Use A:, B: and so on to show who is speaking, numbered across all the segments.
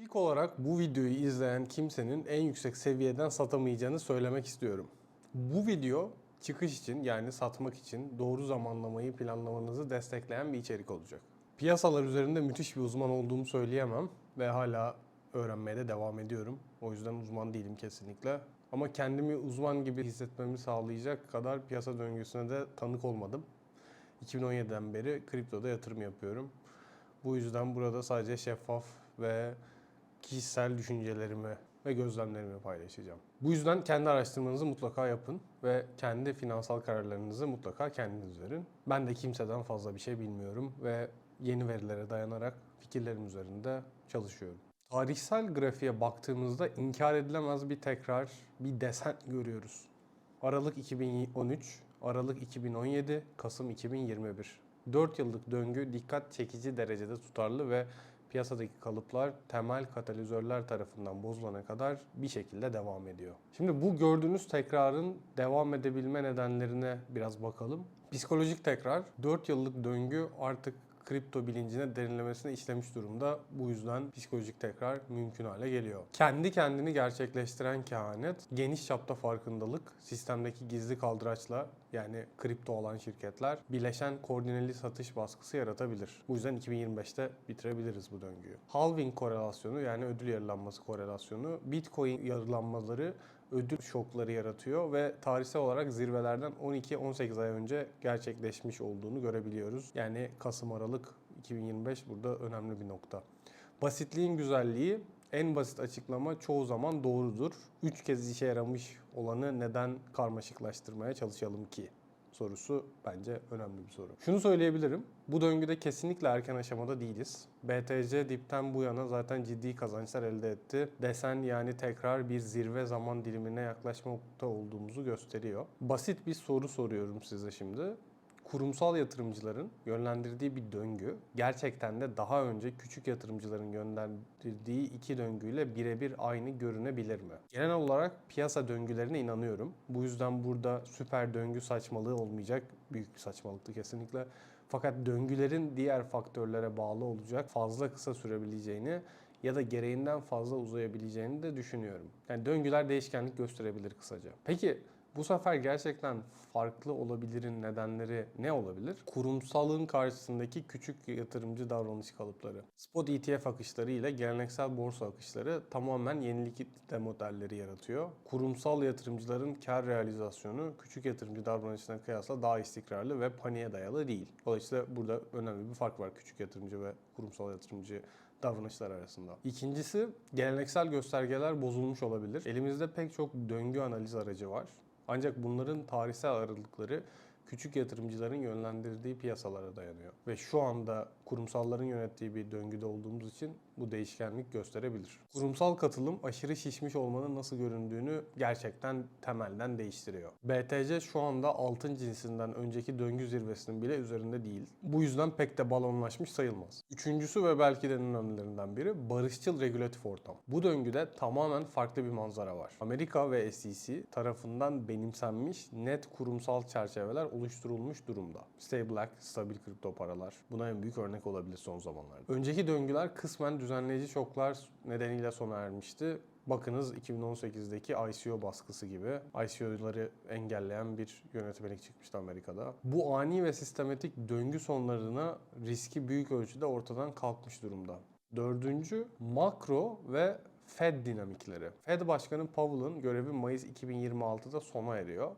A: İlk olarak bu videoyu izleyen kimsenin en yüksek seviyeden satamayacağını söylemek istiyorum. Bu video çıkış için yani satmak için doğru zamanlamayı planlamanızı destekleyen bir içerik olacak. Piyasalar üzerinde müthiş bir uzman olduğumu söyleyemem ve hala öğrenmeye de devam ediyorum. O yüzden uzman değilim kesinlikle. Ama kendimi uzman gibi hissetmemi sağlayacak kadar piyasa döngüsüne de tanık olmadım. 2017'den beri kriptoda yatırım yapıyorum. Bu yüzden burada sadece şeffaf ve kişisel düşüncelerimi ve gözlemlerimi paylaşacağım. Bu yüzden kendi araştırmanızı mutlaka yapın ve kendi finansal kararlarınızı mutlaka kendiniz verin. Ben de kimseden fazla bir şey bilmiyorum ve yeni verilere dayanarak fikirlerim üzerinde çalışıyorum. Tarihsel grafiğe baktığımızda inkar edilemez bir tekrar, bir desen görüyoruz. Aralık 2013, Aralık 2017, Kasım 2021. 4 yıllık döngü dikkat çekici derecede tutarlı ve piyasadaki kalıplar temel katalizörler tarafından bozulana kadar bir şekilde devam ediyor. Şimdi bu gördüğünüz tekrarın devam edebilme nedenlerine biraz bakalım. Psikolojik tekrar 4 yıllık döngü artık kripto bilincine derinlemesine işlemiş durumda. Bu yüzden psikolojik tekrar mümkün hale geliyor. Kendi kendini gerçekleştiren kehanet, geniş çapta farkındalık, sistemdeki gizli kaldıraçla yani kripto olan şirketler birleşen koordineli satış baskısı yaratabilir. Bu yüzden 2025'te bitirebiliriz bu döngüyü. Halving korelasyonu yani ödül yarılanması korelasyonu, Bitcoin yarılanmaları ödül şokları yaratıyor ve tarihsel olarak zirvelerden 12-18 ay önce gerçekleşmiş olduğunu görebiliyoruz. Yani Kasım Aralık 2025 burada önemli bir nokta. Basitliğin güzelliği en basit açıklama çoğu zaman doğrudur. Üç kez işe yaramış olanı neden karmaşıklaştırmaya çalışalım ki? Sorusu bence önemli bir soru. Şunu söyleyebilirim. Bu döngüde kesinlikle erken aşamada değiliz. BTC dipten bu yana zaten ciddi kazançlar elde etti. Desen yani tekrar bir zirve zaman dilimine yaklaşmakta olduğumuzu gösteriyor. Basit bir soru soruyorum size şimdi kurumsal yatırımcıların yönlendirdiği bir döngü gerçekten de daha önce küçük yatırımcıların yönlendirdiği iki döngüyle birebir aynı görünebilir mi? Genel olarak piyasa döngülerine inanıyorum. Bu yüzden burada süper döngü saçmalığı olmayacak. Büyük bir saçmalıktı kesinlikle. Fakat döngülerin diğer faktörlere bağlı olacak, fazla kısa sürebileceğini ya da gereğinden fazla uzayabileceğini de düşünüyorum. Yani döngüler değişkenlik gösterebilir kısaca. Peki bu sefer gerçekten farklı olabilirin nedenleri ne olabilir? Kurumsalın karşısındaki küçük yatırımcı davranış kalıpları. Spot ETF akışları ile geleneksel borsa akışları tamamen yeni likitte modelleri yaratıyor. Kurumsal yatırımcıların kar realizasyonu küçük yatırımcı davranışına kıyasla daha istikrarlı ve paniğe dayalı değil. Dolayısıyla burada önemli bir fark var küçük yatırımcı ve kurumsal yatırımcı davranışlar arasında. İkincisi geleneksel göstergeler bozulmuş olabilir. Elimizde pek çok döngü analiz aracı var. Ancak bunların tarihsel aralıkları küçük yatırımcıların yönlendirdiği piyasalara dayanıyor. Ve şu anda kurumsalların yönettiği bir döngüde olduğumuz için bu değişkenlik gösterebilir. Kurumsal katılım aşırı şişmiş olmanın nasıl göründüğünü gerçekten temelden değiştiriyor. BTC şu anda altın cinsinden önceki döngü zirvesinin bile üzerinde değil. Bu yüzden pek de balonlaşmış sayılmaz. Üçüncüsü ve belki de en önemlilerinden biri barışçıl regülatif ortam. Bu döngüde tamamen farklı bir manzara var. Amerika ve SEC tarafından benimsenmiş net kurumsal çerçeveler oluşturulmuş durumda. Stay Black, stabil kripto paralar buna en büyük örnek olabilir son zamanlarda. Önceki döngüler kısmen düzenleyici şoklar nedeniyle sona ermişti. Bakınız 2018'deki ICO baskısı gibi ICO'ları engelleyen bir yönetmelik çıkmıştı Amerika'da. Bu ani ve sistematik döngü sonlarına riski büyük ölçüde ortadan kalkmış durumda. Dördüncü makro ve Fed dinamikleri. Fed Başkanı Powell'ın görevi Mayıs 2026'da sona eriyor.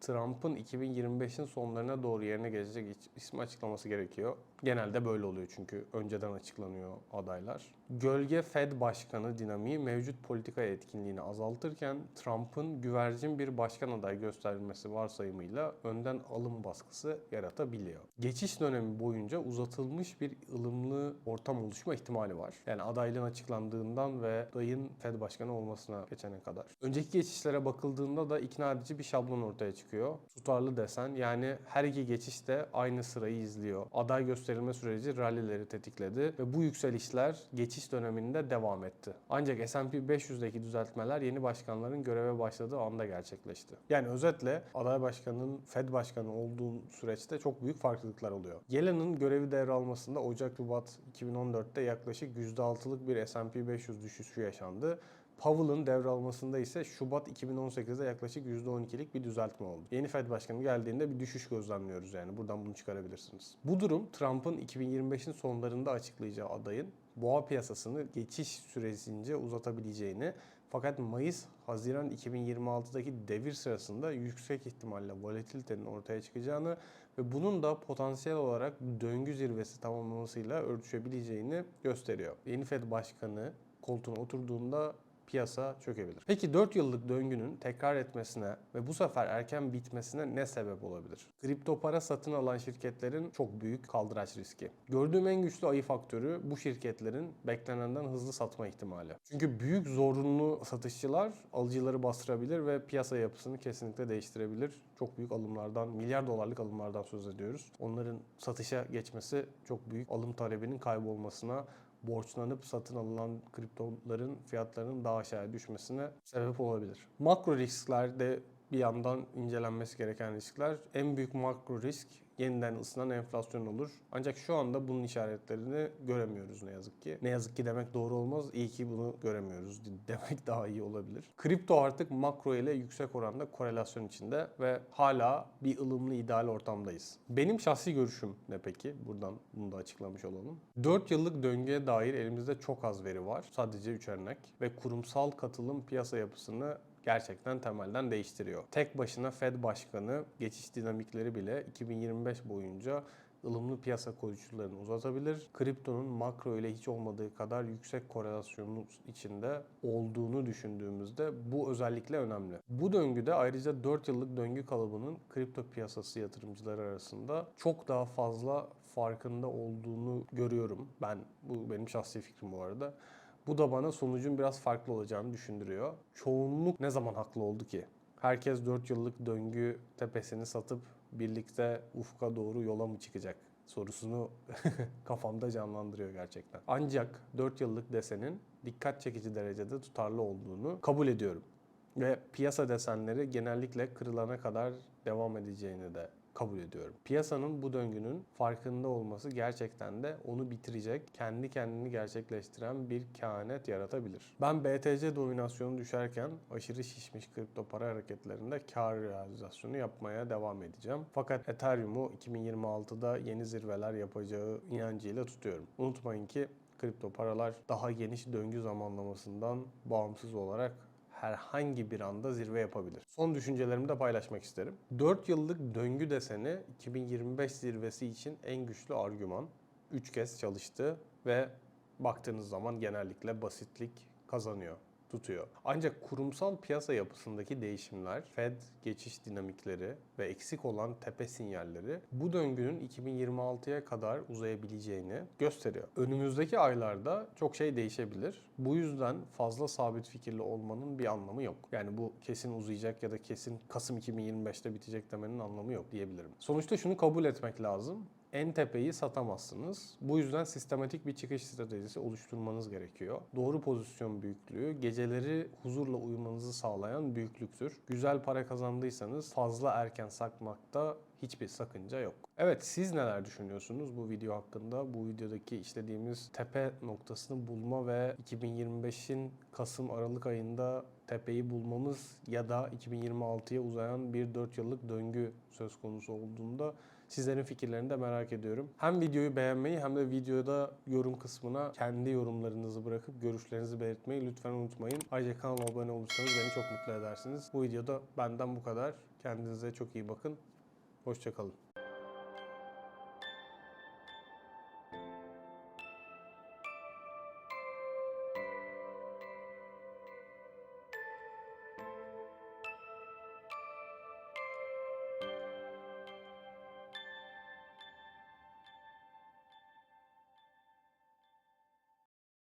A: Trump'ın 2025'in sonlarına doğru yerine gelecek ismi açıklaması gerekiyor. Genelde böyle oluyor çünkü önceden açıklanıyor adaylar. Gölge Fed Başkanı dinamiği mevcut politika etkinliğini azaltırken Trump'ın güvercin bir başkan adayı gösterilmesi varsayımıyla önden alım baskısı yaratabiliyor. Geçiş dönemi boyunca uzatılmış bir ılımlı ortam oluşma ihtimali var. Yani adaylığın açıklandığından ve adayın Fed Başkanı olmasına geçene kadar. Önceki geçişlere bakıldığında da ikna edici bir şablon ortaya çıkıyor çıkıyor. Tutarlı desen yani her iki geçiş de aynı sırayı izliyor. Aday gösterilme süreci rallileri tetikledi ve bu yükselişler geçiş döneminde devam etti. Ancak S&P 500'deki düzeltmeler yeni başkanların göreve başladığı anda gerçekleşti. Yani özetle aday başkanının Fed başkanı olduğu süreçte çok büyük farklılıklar oluyor. Yellen'ın görevi devralmasında Ocak-Şubat 2014'te yaklaşık %6'lık bir S&P 500 düşüşü yaşandı. Powell'ın devralmasında ise Şubat 2018'de yaklaşık %12'lik bir düzeltme oldu. Yeni Fed Başkanı geldiğinde bir düşüş gözlemliyoruz yani. Buradan bunu çıkarabilirsiniz. Bu durum Trump'ın 2025'in sonlarında açıklayacağı adayın boğa piyasasını geçiş süresince uzatabileceğini fakat Mayıs-Haziran 2026'daki devir sırasında yüksek ihtimalle volatilitenin ortaya çıkacağını ve bunun da potansiyel olarak döngü zirvesi tamamlamasıyla örtüşebileceğini gösteriyor. Yeni Fed Başkanı koltuğuna oturduğunda piyasa çökebilir. Peki 4 yıllık döngünün tekrar etmesine ve bu sefer erken bitmesine ne sebep olabilir? Kripto para satın alan şirketlerin çok büyük kaldıraç riski. Gördüğüm en güçlü ayı faktörü bu şirketlerin beklenenden hızlı satma ihtimali. Çünkü büyük zorunlu satışçılar alıcıları bastırabilir ve piyasa yapısını kesinlikle değiştirebilir. Çok büyük alımlardan, milyar dolarlık alımlardan söz ediyoruz. Onların satışa geçmesi çok büyük alım talebinin kaybolmasına borçlanıp satın alınan kriptoların fiyatlarının daha aşağıya düşmesine sebep olabilir. Makro riskler de bir yandan incelenmesi gereken riskler. En büyük makro risk yeniden ısınan enflasyon olur. Ancak şu anda bunun işaretlerini göremiyoruz ne yazık ki. Ne yazık ki demek doğru olmaz. İyi ki bunu göremiyoruz demek daha iyi olabilir. Kripto artık makro ile yüksek oranda korelasyon içinde ve hala bir ılımlı ideal ortamdayız. Benim şahsi görüşüm ne peki? Buradan bunu da açıklamış olalım. 4 yıllık döngüye dair elimizde çok az veri var. Sadece 3 örnek ve kurumsal katılım piyasa yapısını gerçekten temelden değiştiriyor. Tek başına Fed Başkanı geçiş dinamikleri bile 2025 boyunca ılımlı piyasa koşullarını uzatabilir. Kriptonun makro ile hiç olmadığı kadar yüksek korelasyonu içinde olduğunu düşündüğümüzde bu özellikle önemli. Bu döngüde ayrıca 4 yıllık döngü kalıbının kripto piyasası yatırımcıları arasında çok daha fazla farkında olduğunu görüyorum. Ben bu benim şahsi fikrim bu arada. Bu da bana sonucun biraz farklı olacağını düşündürüyor. Çoğunluk ne zaman haklı oldu ki? Herkes 4 yıllık döngü tepesini satıp birlikte ufka doğru yola mı çıkacak? sorusunu kafamda canlandırıyor gerçekten. Ancak 4 yıllık desenin dikkat çekici derecede tutarlı olduğunu kabul ediyorum. Ve piyasa desenleri genellikle kırılana kadar devam edeceğini de kabul ediyorum. Piyasanın bu döngünün farkında olması gerçekten de onu bitirecek, kendi kendini gerçekleştiren bir kehanet yaratabilir. Ben BTC dominasyonu düşerken aşırı şişmiş kripto para hareketlerinde kar realizasyonu yapmaya devam edeceğim. Fakat Ethereum'u 2026'da yeni zirveler yapacağı inancıyla tutuyorum. Unutmayın ki kripto paralar daha geniş döngü zamanlamasından bağımsız olarak herhangi bir anda zirve yapabilir. Son düşüncelerimi de paylaşmak isterim. 4 yıllık döngü deseni 2025 zirvesi için en güçlü argüman. 3 kez çalıştı ve baktığınız zaman genellikle basitlik kazanıyor tutuyor. Ancak kurumsal piyasa yapısındaki değişimler, Fed geçiş dinamikleri ve eksik olan tepe sinyalleri bu döngünün 2026'ya kadar uzayabileceğini gösteriyor. Önümüzdeki aylarda çok şey değişebilir. Bu yüzden fazla sabit fikirli olmanın bir anlamı yok. Yani bu kesin uzayacak ya da kesin Kasım 2025'te bitecek demenin anlamı yok diyebilirim. Sonuçta şunu kabul etmek lazım en tepeyi satamazsınız. Bu yüzden sistematik bir çıkış stratejisi oluşturmanız gerekiyor. Doğru pozisyon büyüklüğü geceleri huzurla uyumanızı sağlayan büyüklüktür. Güzel para kazandıysanız fazla erken sakmakta hiçbir sakınca yok. Evet siz neler düşünüyorsunuz bu video hakkında? Bu videodaki işlediğimiz tepe noktasını bulma ve 2025'in Kasım Aralık ayında tepeyi bulmamız ya da 2026'ya uzayan bir 4 yıllık döngü söz konusu olduğunda Sizlerin fikirlerini de merak ediyorum. Hem videoyu beğenmeyi hem de videoda yorum kısmına kendi yorumlarınızı bırakıp görüşlerinizi belirtmeyi lütfen unutmayın. Ayrıca kanalıma abone olursanız beni çok mutlu edersiniz. Bu videoda benden bu kadar. Kendinize çok iyi bakın. Hoşçakalın.